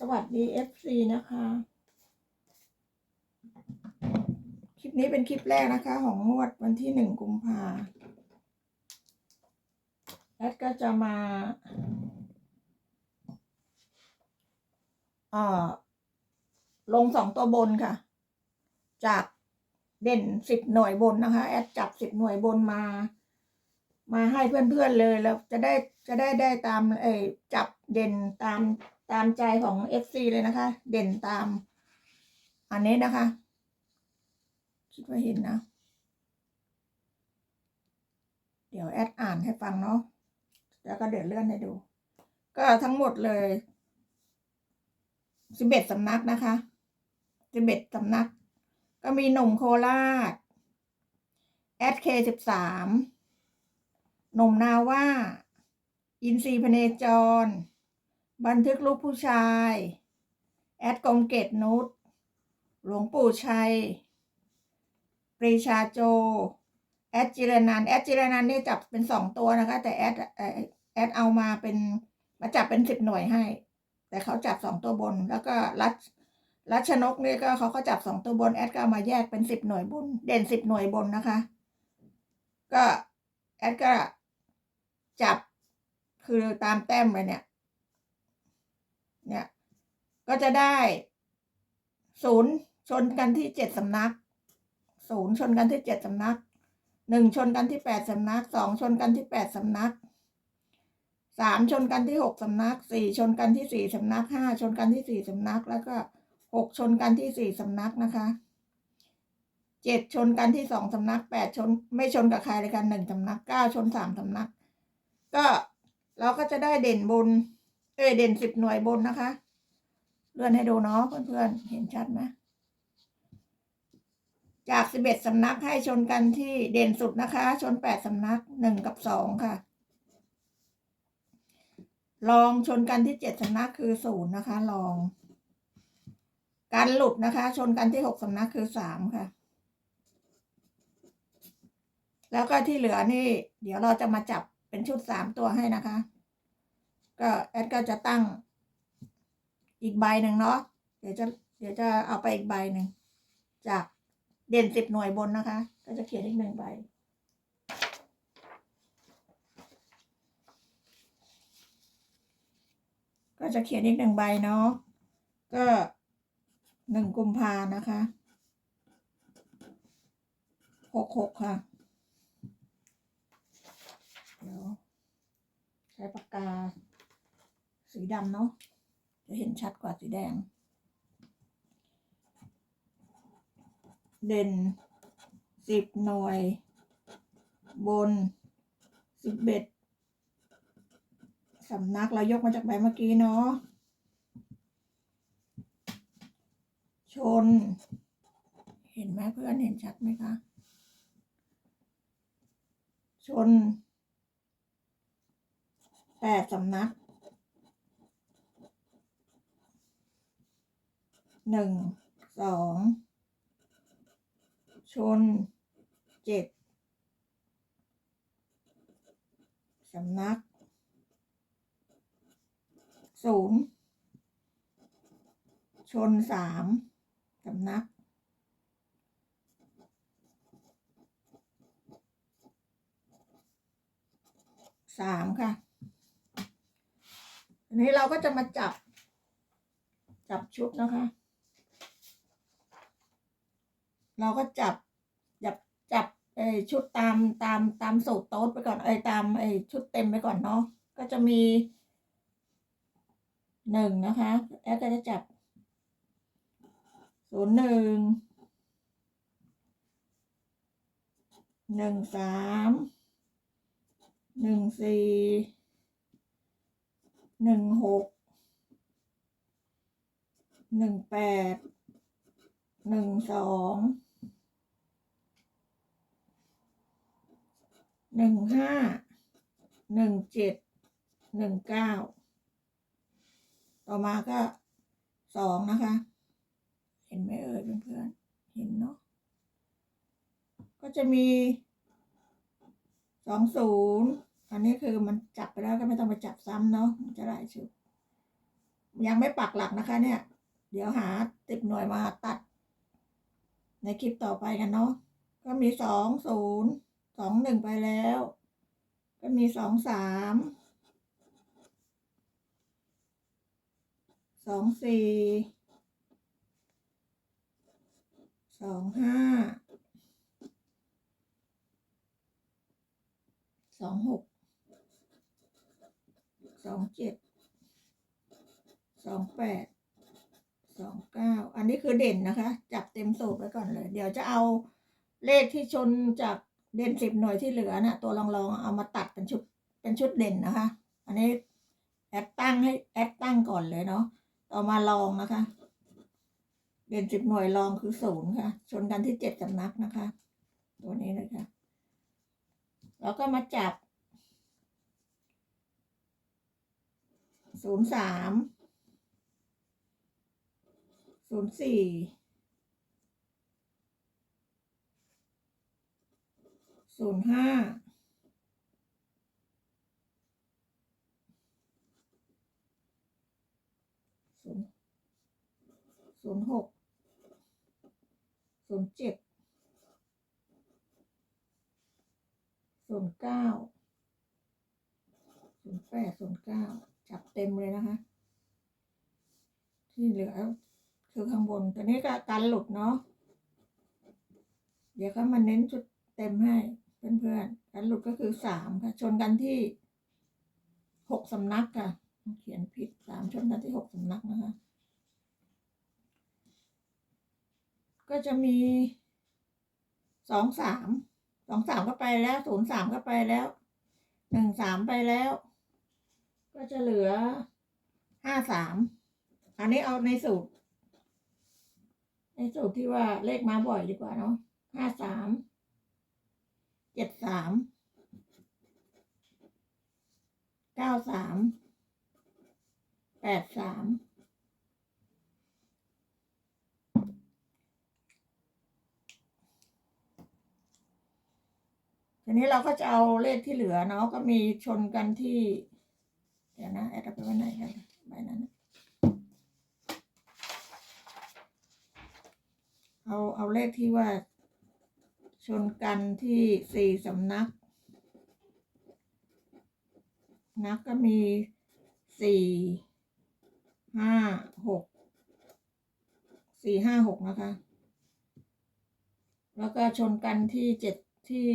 สวัสดี FC นะคะ คลิปนี้เป็นคลิปแรกนะคะ ของงวดวันที่หนึ่งกุมภาแอดก็จะมาเอ่อลงสองตัวบนค่ะ จากเด่นสิบหน่วยบนนะคะ แอดจับสิบหน่วยบนมา มาให้เพื่อนๆเลยแล้วจะได้จะได้ได้ตามเอยจับเด่นตาม ตามใจของ FC เลยนะคะ เด่นตาม อันนี้นะคะ คิดว่าเห็นนะ เดี๋ยวแอดอ่านให้ฟังเนาะแล้วก็เดี๋ยวเลื่อนให้ดู ก็ทั้งหมดเลยสิบเอ็ดสำนักนะคะสิบเอ็ดสำนัก ก็มีหนุ่มโคราชแอดเคสิบสามหนุ่มนาว่า อินซีพเนจร บันทึกลูกผู้ชาย แอดกงเกตนุชหลวงปู่ชัย ปรีชาโจ แอดจิรนันแอดจิรนันท์นี่จับเป็นสองตัวนะคะ แต่แอดแอดเอามาเป็นมาจับเป็นสิบหน่วยให้ แต่เขาจับสองตัวบน แล้วก็รัชรัชนกนี่ก็เขาก็จับสองตัวบนแอดก็ามาแยกเป็นสิบหน่วยบน เด่นสิบหน่วยบนนะคะ ก็แอดก็จับคือตามแต้มเลยเนี่ย เนี่ย ก็จะได้ศูนย์ชนกันที่เจ็ดสำนักศูนย์ชนกันที่เจ็ดสำนักหนึ่งชนกันที่แปดสำนักสองชนกันที่แปดสำนักสามชนกันที่หกสำนักสี่ชนกันที่สี่สำนักห้าชนกันที่สี่สำนัก แล้วก็หกชนกันที่สี่สำนักนะคะเจ็ดชนกันที่สองสำนักแปดชนไม่ชนกับใครเลยกันหนึ่งสำนักเก้าชนสามสำนัก ก็เราก็จะได้เด่นบน เอ้เด่นสิบหน่วยบนนะคะ เลื่อนให้ดูเนาะเพื่อนๆ เห็นชัดไหมจากสิบเอ็ดสำนักให้ชนกันที่เด่นสุดนะคะ ชนแปดสำนักหนึ่งกับสองค่ะ ลองชนกันที่เจ็ดสำนักคือศูนย์นะคะ ลอง การหลุดนะคะ ชนกันที่หกสำนักคือสามค่ะ แล้วก็ที่เหลือนี่ เดี๋ยวเราจะมาจับเป็นชุดสามตัวให้นะคะ ก็แอดก็จะตั้งอีกใบหนึ่งเนาะเดี๋ยวจะเดี๋ยวจะเอาไปอีกใบหนึ่งจากเด่นสิบหน่วยบนนะคะ ก็จะเขียนอีกหนึ่งใบก็จะเขียนอีกหนึ่งใบเนาะก็หนึ่งกุมภานะคะหกหกค่ะเดี๋ยวใช้ปากกา สีดำเนาะจะเห็นชัดกว่าสีแดง เด่นสิบหน่วย บนสิบเอ็ดสำนักเรายกมาจากใบเมื่อกี้เนาะชน เห็นไหมเพื่อนเห็นชัดไหมคะชนแปดสำนัก หนึ่งสองชนเจ็ดสำนักศูนย์ชนสามสำนักสามค่ะอันนี้เราก็จะมาจับ จับชุดนะคะ เราก็จับจับจับเอชุดตามตามตามสูตรโต๊ดไปก่อนเอตามเออชุดเต็มไปก่อนเนาะก็จะมีหนึ่งนะคะแอดก็จะจับศูนย์หนึ่งหนึ่งสามหนึ่งสี่หนึ่งหกหนึ่งแปดหนึ่งสอง หนึ่งห้าหนึ่งเจ็ดหนึ่งเก้าต่อมาก็สองนะคะ เห็นไหมเอ่ยเพื่อนๆเห็นเนาะก็จะมีสองศูนย์อันนี้คือมันจับไปแล้วก็ไม่ต้องไปจับซ้ำเนาะมันจะได้ชุดยังไม่ปักหลักนะคะ เนี่ย เดี๋ยวหาติบหน่วยมาตัด ในคลิปต่อไปกันเนาะก็มีสองศูนย์ สองหนึ่งไปแล้ว ก็มีสองสามสองสี่สองห้าสองหกสองเจ็ดสองแปดสองเก้าอันนี้คือเด่นนะคะ จับเต็มสูตรไว้ก่อนเลย เดี๋ยวจะเอาเลขที่ชนจาก เด่นสิบหน่วยที่เหลือนะ่ะตัวรองๆเอามาตัดเป็นชุดเป็นชุดเด่นนะคะ อันนี้แอดตั้งให้แอดตั้งก่อนเลยเนาะต่อมาลองนะคะ เด่นสิบหน่วยรองคือศูนย์ค่ะ ชนกันที่เจ็ดสำนักนะคะ ตัวนี้นะคะแล้วก็มาจับศูนย์สามศูนย์สี่ ศูนย์ห้าศูนย์ศูนย์หกศูนย์เจ็ดศูนย์เก้าศูนย์แปดศูนย์เก้าจับเต็มเลยนะคะ ที่เหลือคือข้างบนตัวนี้ก็การหลุดเนาะเดี๋ยวก็มาเน้นชุดเต็มให้ เพื่อนๆการหลุดก็คือสามค่ะ ชนกันที่หกสำนักค่ะ เขียนผิดสามชนกันที่หกสำนักนะคะ ก็จะมีสองสามสองสามก็ไปแล้วศูนย์สามก็ไปแล้วหนึ่งสามไปแล้ว ก็จะเหลือห้าสามอันนี้เอาในสูตร ในสูตรที่ว่าเลขมาบ่อยดีกว่าเนาะห้าสาม เจ็ดสามเก้าสามแปดสามทีนี้เราก็จะเอาเลขที่เหลือเนาะก็มีชนกันที่ เดี๋ยวนะแอดไปไว้ไหนกันใบนั้นเอาเอาเลขที่ว่า ชนกันที่สี่สำนัก นักก็มีสี่ห้าหกสี่ห้าหกนะคะ แล้วก็ชนกันที่เจ็ดที่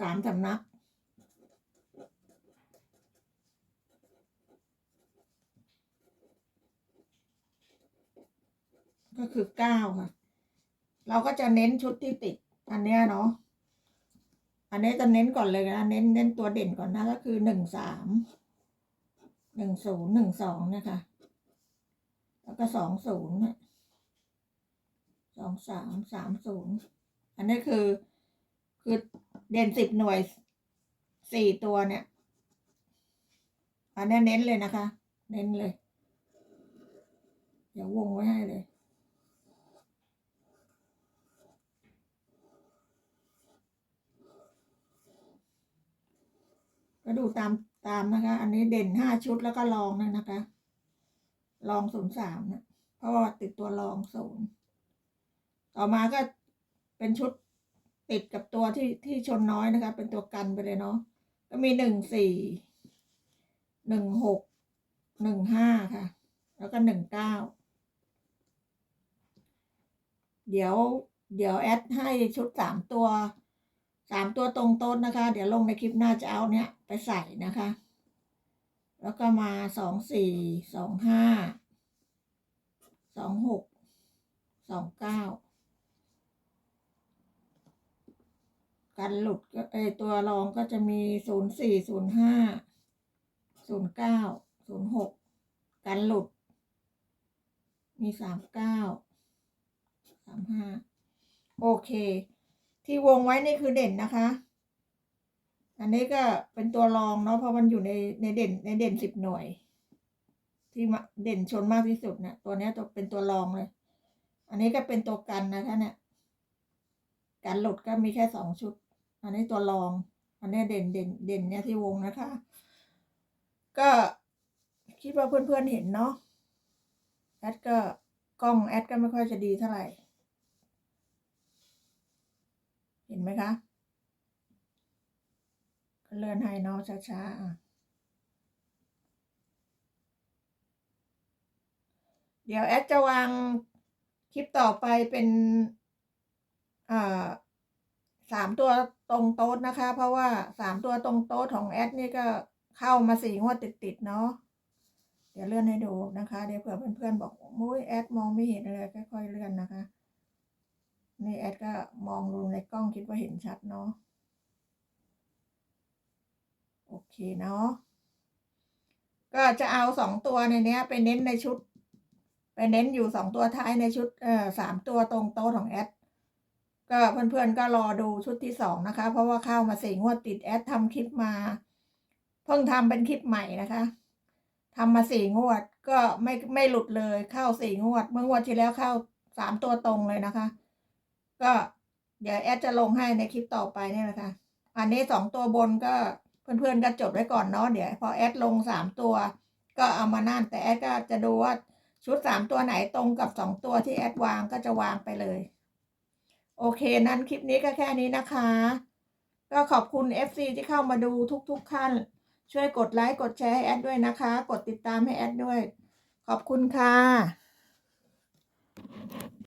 สามสำนัก ก็คือเก้าค่ะ เราก็จะเน้นชุดที่ติด อันเนี้ยเนาะอันนี้จะเน้นก่อนเลยนะเน้นเน้นตัวเด่นก่อนนะก็คือหนึ่งสามหนึ่งศูนย์หนึ่งสองนะคะ แล้วก็สองศูนย์สองสามสามศูนย์อันนี้คือ คือเด่นสิบหน่วยสี่ตัวเนี่ย อันนี้เน้นเลยนะคะ เน้นเลย เดี๋ยววงไว้ให้เลย ก็ดูตามตามนะคะ อันนี้เด่นห้าชุดแล้วก็ลองนั่นนะคะ ลองศูนย์สามนะเพราะว่าติดตัวลองศูนย์ต่อมาก็เป็นชุดติดกับตัวที่ที่ชนน้อยนะคะ เป็นตัวกันไปเลยเนาะก็มีหนึ่งสี่หนึ่งหกหนึ่งห้าค่ะ แล้วก็หนึ่งเก้าเดี๋ยวเดี๋ยวแอดให้ชุดสามตัว สามตัวตรงต้นนะคะ เดี๋ยวลงในคลิปหน้าจะเอาเนี้ยไปใส่นะคะ แล้วก็มาสองสี่สองห้าสองหกสองเก้ากันหลุดก็เออตัวรองก็จะมีศูนย์สี่ศูนย์ห้าศูนย์เก้าศูนย์หกกันหลุด มีสามเก้าสามห้าโอเค ที่วงไว้นี่คือเด่นนะคะ อันนี้ก็เป็นตัวรองเนาะเพราะมันอยู่ในในเด่นในเด่นสิบหน่วย ที่มาเด่นชนมากที่สุดเนี่ยตัวนี้ตัวเป็นตัวรองเลย อันนี้ก็เป็นตัวกันนะคะเนี่ยการหลุดก็มีแค่สองชุด อันนี้ตัวรอง อันนี้เด่นเด่นเด่นเนี่ยที่วงนะคะ ก็คิดว่าเพื่อนๆเห็นเนาะแอดก็กล้องแอดก็ไม่ค่อยจะดีเท่าไหร่ เห็นไหมคะก็เลื่อนให้เนาะช้าๆอะเดี๋ยวแอดจะวางคลิปต่อไปเป็นสามตัวตรงโต๊ดนะคะ เพราะว่าสามตัวตรงโต๊ดของแอดนี่ก็เข้ามาสี่งวดติดๆเนาะเดี๋ยวเลื่อนให้ดูนะคะ เดี๋ยวเผื่อเพื่อนๆบอกโอ้ยแอดมองไม่เห็นอะไรค่อยๆเลื่อนนะคะ นี่แอดก็มองดูในกล้องคิดว่าเห็นชัดเนาะโอเคเนาะก็จะเอาสองตัวในเนี้ยไปเน้นในชุด ไปเน้นอยู่สองตัวท้ายในชุดเอ่อสามตัวตรงโต๊ะของแอดก็เพื่อนๆก็รอดูชุดที่สองนะคะ เพราะว่าเข้ามาสี่งวดติดแอดทำคลิปมา เพิ่งทำเป็นคลิปใหม่นะคะทำมาสี่งวดก็ไม่ไม่หลุดเลยเข้าสี่งวด เมื่องวดที่แล้วเข้าสามตัวตรงเลยนะคะ ก็เดี๋ยวแอดจะลงให้ในคลิปต่อไปเนี่ยนะคะอันนี้สองตัวบนก็เพื่อนๆก็จดไว้ก่อนเนาะเดี๋ยวพอแอดลงสามตัว ก็เอามานั่นแต่แอดก็จะดูว่าชุดสามตัวไหนตรงกับสองตัวที่แอดวางก็จะวางไปเลย โอเคนั้นคลิปนี้ก็แค่นี้นะคะ ก็ขอบคุณ FC ที่เข้ามาดูทุกๆท่านช่วยกดไลค์กดแชร์ให้แอดด้วยนะคะ กดติดตามให้แอดด้วย ขอบคุณค่ะ